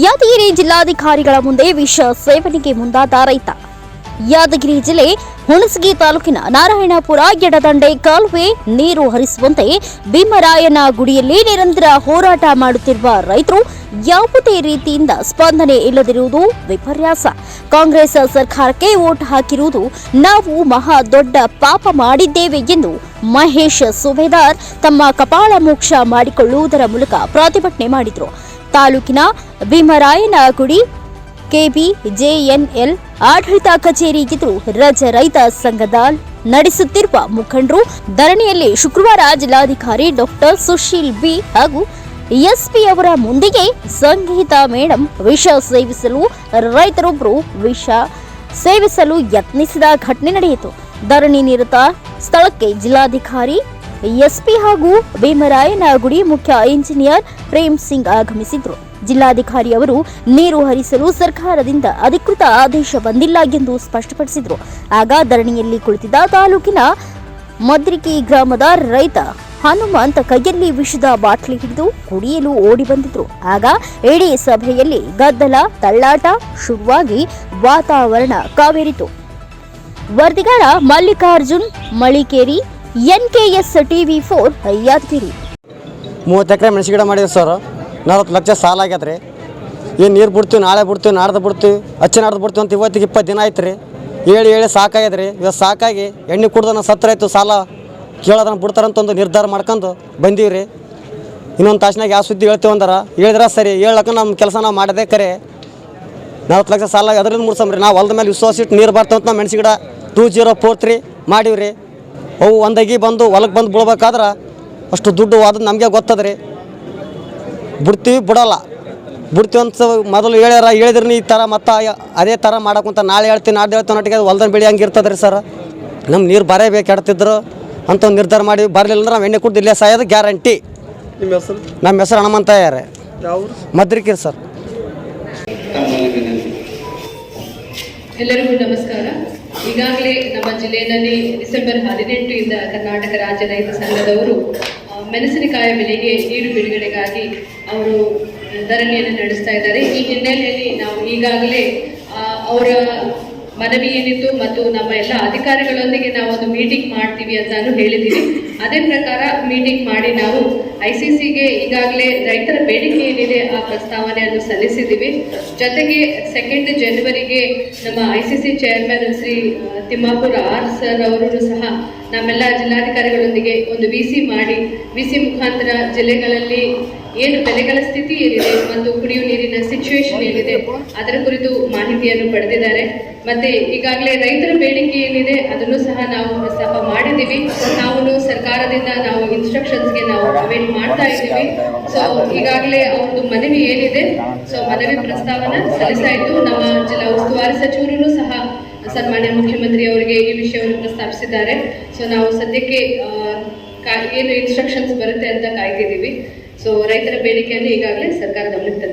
ಯಾದಗಿರಿ ಜಿಲ್ಲಾಧಿಕಾರಿಗಳ ಮುಂದೆ ವಿಷ ಸೇವನೆಗೆ ಮುಂದಾದ ರೈತ. ಯಾದಗಿರಿ ಜಿಲ್ಲೆ ಹುಣಸಗಿ ತಾಲೂಕಿನ ನಾರಾಯಣಪುರ ಎಡದಂಡೆ ಕಾಲುವೆ ನೀರು ಹರಿಸುವಂತೆ ಭೀಮರಾಯನ ಗುಡಿಯಲ್ಲಿ ನಿರಂತರ ಹೋರಾಟ ಮಾಡುತ್ತಿರುವ ರೈತರು ಯಾವುದೇ ರೀತಿಯಿಂದ ಸ್ಪಂದನೆ ಇಲ್ಲದಿರುವುದು ವಿಪರ್ಯಾಸ. ಕಾಂಗ್ರೆಸ್ ಸರ್ಕಾರಕ್ಕೆ ವೋಟ್ ಹಾಕಿರುವುದು ನಾವು ಮಹಾ ದೊಡ್ಡ ಪಾಪ ಮಾಡಿದ್ದೇವೆ ಎಂದು ಮಹೇಶ್ ಸುಬೇದಾರ್ ತಮ್ಮ ಕಪಾಳ ಮೋಕ್ಷ ಮಾಡಿಕೊಳ್ಳುವುದರ ಮೂಲಕ ಪ್ರತಿಭಟನೆ ಮಾಡಿದರು. ತಾಲೂಕಿನ ಭೀಮರಾಯನಗುಡಿ ಕೆಬಿ ಜೆಎನ್ಎಲ್ ಆಡಳಿತ ಕಚೇರಿ ಎದುರು ರಜ ರೈತ ಸಂಘದ ನಡೆಸುತ್ತಿರುವ ಮುಖಂಡರು, ಧರಣಿಯಲ್ಲಿ ಶುಕ್ರವಾರ ಜಿಲ್ಲಾಧಿಕಾರಿ ಡಾಕ್ಟರ್ ಸುಶೀಲ್ ಬಿ ಹಾಗೂ ಎಸ್ಪಿ ಅವರ ಮುಂದಿಗೆ ಸಂಗೀತ ಮೇಡಂ ವಿಷ ಸೇವಿಸಲು ರೈತರೊಬ್ಬರು ವಿಷ ಸೇವಿಸಲು ಯತ್ನಿಸಿದ ಘಟನೆ ನಡೆಯಿತು. ಧರಣಿ ನಿರತ ಸ್ಥಳಕ್ಕೆ ಜಿಲ್ಲಾಧಿಕಾರಿ ಎಸ್ಪಿ ಹಾಗೂ ಭೀಮರಾಯನಗುಡಿ ಮುಖ್ಯ ಇಂಜಿನಿಯರ್ ಪ್ರೇಮ್ ಸಿಂಗ್ ಆಗಮಿಸಿದ್ರು. ಜಿಲ್ಲಾಧಿಕಾರಿ ಅವರು ನೀರು ಹರಿಸಲು ಸರ್ಕಾರದಿಂದ ಅಧಿಕೃತ ಆದೇಶ ಬಂದಿಲ್ಲ ಎಂದು ಸ್ಪಷ್ಟಪಡಿಸಿದ್ರು. ಆಗ ಧರಣಿಯಲ್ಲಿ ಕುಳಿತಿದ್ದ ತಾಲೂಕಿನ ಮದ್ರಿಕಿ ಗ್ರಾಮದ ರೈತ ಹನುಮಂತ ಕೈಯಲ್ಲಿ ವಿಷದ ಬಾಟ್ಲಿ ಹಿಡಿದು ಕುಡಿಯಲು ಓಡಿ ಬಂದಿದ್ರು. ಆಗ ಇಡೀ ಸಭೆಯಲ್ಲಿ ಗದ್ದಲ, ತಳ್ಳಾಟ ಶುರುವಾಗಿ ವಾತಾವರಣ ಕಾವೇರಿತು. ವರದಿಗಾರ Mallikarjun Malikeri NKS TV four Yadgiri ಮೂವತ್ತು ಎಕರೆ ಮೆಣಸು ಗಿಡ ಮಾಡಿದ್ರು ಸರ್. ನಲ್ವತ್ತು ಲಕ್ಷ ಸಾಲ ಆಗ್ಯದ ರೀ. ಏನು ನೀರು ಬಿಡ್ತೀವಿ, ನಾಳೆ ಬಿಡ್ತೀವಿ, ನಾಡ್ದು ಬಿಡ್ತೀವಿ ಹಚ್ಚಿ ನಾಡ್ದು ಬಿಡ್ತೀವಿ ಅಂತ ಇವತ್ತಿಗೆ ಇಪ್ಪತ್ತು ದಿನ ಆಯ್ತು ರೀ. ಹೇಳಿ ಹೇಳಿ ಸಾಕಾಗ್ಯದ ರೀ. ಇವತ್ತು ಸಾಕಾಗಿ ಎಣ್ಣೆ ಕುಡ್ದನ ಸತ್ತರಾಯ್ತು ಸಾಲ ಕೇಳೋದನ್ನ ಬಿಡ್ತಾರಂತ ಒಂದು ನಿರ್ಧಾರ ಮಾಡ್ಕೊಂಡು ಬಂದೀವಿ ರೀ. ಇನ್ನೊಂದು ತಾಸಿನಾಗ ಯಾವ ಸುದ್ದಿ ಹೇಳ್ತೀವಿ ಅಂದ್ರೆ? ಹೇಳಿದ್ರೆ ಸರಿ ಹೇಳಕ್ಕೆ ನಮ್ಮ ಕೆಲಸ ನಾವು ಮಾಡದೆ ಕರೆ. ನಲ್ವತ್ತು ಲಕ್ಷ ಸಾಲ ಅದರಿಂದ ಮುಡ್ಸಮ್ರಿ ನಾವು ಹೊಲದ ಮೇಲೆ ವಿಶ್ವಾಸ ಇಟ್ಟು ನೀರು ಬರ್ತವಂತ ನಾವು ಮೆಣಸು ಗಿಡ ಟೂ ಜೀರೋ ಫೋರ್ ತ್ರೀ ಮಾಡೀವಿ ರೀ. ಅವು ಒಂದಾಗಿ ಬಂದು ಹೊಲಕ್ಕೆ ಬಂದು ಬಿಡ್ಬೇಕಾದ್ರೆ ಅಷ್ಟು ದುಡ್ಡು ಅದು ನಮಗೆ ಗೊತ್ತದ್ರಿ. ರೀ ಬಿಡ್ತೀವಿ ಬಿಡೋಲ್ಲ. ಬಿಡ್ತೀವಿ ಅಂತ ಮೊದಲು ಹೇಳ್ಯಾರ ಹೇಳಿದ್ರಿ ಈ ಥರ ಮತ್ತೆ ಅದೇ ಥರ ಮಾಡೋಕ್ಕಂತ ನಾಳೆ ಹೇಳ್ತೀನಿ ನಾಡ್ದು ಹೇಳ್ತೀನಿ ಒಟ್ಟಿಗೆ ಹೊಲ್ದನ ಬೆಳೆ ಹಂಗೆ ಇರ್ತದ್ರಿ ರೀ ಸರ್. ನಮ್ಮ ನೀರು ಬರೇ ಬೇಕು ಎಡ್ತಿದ್ರು ಅಂತ ಒಂದು ನಿರ್ಧಾರ ಮಾಡಿ ಬರಲಿಲ್ಲ ಅಂದ್ರೆ ನಾವು ಎಣ್ಣೆ ಕುಡ್ದು ಇಲ್ಲೇ ಸಾಯೋದು ಗ್ಯಾರಂಟಿ. ನಿಮ್ಮ ಹೆಸರು? ನಮ್ಮ ಹೆಸರು ಹಣಮಂತ ಯಾರೇ ಯಾವ ಮದ್ರಿಕಿರಿ ಸರ್. ಎಲ್ಲರಿಗೂ ನಮಸ್ಕಾರ. ಈಗಾಗಲೇ ನಮ್ಮ ಜಿಲ್ಲೆಯಲ್ಲಿ ಡಿಸೆಂಬರ್ ಹದಿನೆಂಟರಿಂದ ಕರ್ನಾಟಕ ರಾಜ್ಯ ರೈತ ಸಂಘದವರು ಮೆಣಸಿನಕಾಯಿ ಬೆಲೆಗೆ ನೀರು ಬಿಡುಗಡೆಗಾಗಿ ಅವರು ಧರಣಿಯನ್ನು ನಡೆಸ್ತಾ ಇದ್ದಾರೆ. ಈ ಹಿನ್ನೆಲೆಯಲ್ಲಿ ನಾವು ಈಗಾಗಲೇ ಅವರ ಮನವಿ ಏನಿತ್ತು ಮತ್ತು ನಮ್ಮ ಎಲ್ಲ ಅಧಿಕಾರಿಗಳೊಂದಿಗೆ ನಾವು ಒಂದು ಮೀಟಿಂಗ್ ಮಾಡ್ತೀವಿ ಅಂತಾನು ಹೇಳಿದ್ದೀವಿ ಅದೇ ಪ್ರಕಾರ ಮೀಟಿಂಗ್ ಮಾಡಿ ನಾವು ಐ ಸಿ ಸಿಗೆ ಈಗಾಗಲೇ ರೈತರ ಬೇಡಿಕೆ ಏನಿದೆ ಆ ಪ್ರಸ್ತಾವನೆಯನ್ನು ಸಲ್ಲಿಸಿದ್ದೀವಿ. ಜೊತೆಗೆ ಸೆಕೆಂಡ್ ಜನವರಿಗೆ ನಮ್ಮ I C C chairman Shri Timmapur R sir ಅವರು ಸಹ ನಮ್ಮೆಲ್ಲ ಜಿಲ್ಲಾಧಿಕಾರಿಗಳೊಂದಿಗೆ ಒಂದು ವಿ ಸಿ ಮಾಡಿ ವಿ ಸಿ ಮುಖಾಂತರ ಜಿಲ್ಲೆಗಳಲ್ಲಿ ಏನು ಬೆಲೆಗಳ ಸ್ಥಿತಿ ಏನಿದೆ ಮತ್ತು ಕುಡಿಯುವ ನೀರಿನ ಸಿಚುವೇಶನ್ ಏನಿದೆ ಅದರ ಕುರಿತು ಮಾಹಿತಿಯನ್ನು ಪಡೆದಿದ್ದಾರೆ. ಮತ್ತೆ ಈಗಾಗಲೇ ರೈತರ ಬೇಡಿಕೆ ಏನಿದೆ ಅದನ್ನು ಸಹ ನಾವು ಪ್ರಸ್ತಾಪ ಮಾಡಿದ್ದೀವಿ. ನಾವು ಸರ್ಕಾರದಿಂದ ನಾವು ಇನ್ಸ್ಟ್ರಕ್ಷನ್ಸ್ಗೆ ನಾವು ಅವೇಟ್ ಮಾಡ್ತಾ ಇದ್ದೀವಿ. ಸೊ ಈಗಾಗಲೇ ಅವ್ರದ್ದು ಮನವಿ ಏನಿದೆ ಸೊ ಮನವಿ ಪ್ರಸ್ತಾವನ ಸಲ್ಲಿಸಾಯಿತು ನಮ್ಮ ಜಿಲ್ಲಾ ಉಸ್ತುವಾರಿ ಸಚಿವರು ಸಹ ಸನ್ಮಾನ್ಯ ಮುಖ್ಯಮಂತ್ರಿ ಅವರಿಗೆ ಈ ವಿಷಯವನ್ನು ಪ್ರಸ್ತಾಪಿಸಿದ್ದಾರೆ. ಸೊ ನಾವು ಸದ್ಯಕ್ಕೆ ಏನು ಇನ್ಸ್ಟ್ರಕ್ಷನ್ಸ್ ಬರುತ್ತೆ ಅಂತ ಕಾಯ್ತಿದ್ದೀವಿ. ಸೊ ರೈತರ ಬೇಡಿಕೆಯನ್ನು ಈಗಾಗಲೇ ಸರ್ಕಾರ ಗಮನಕ್ಕೆ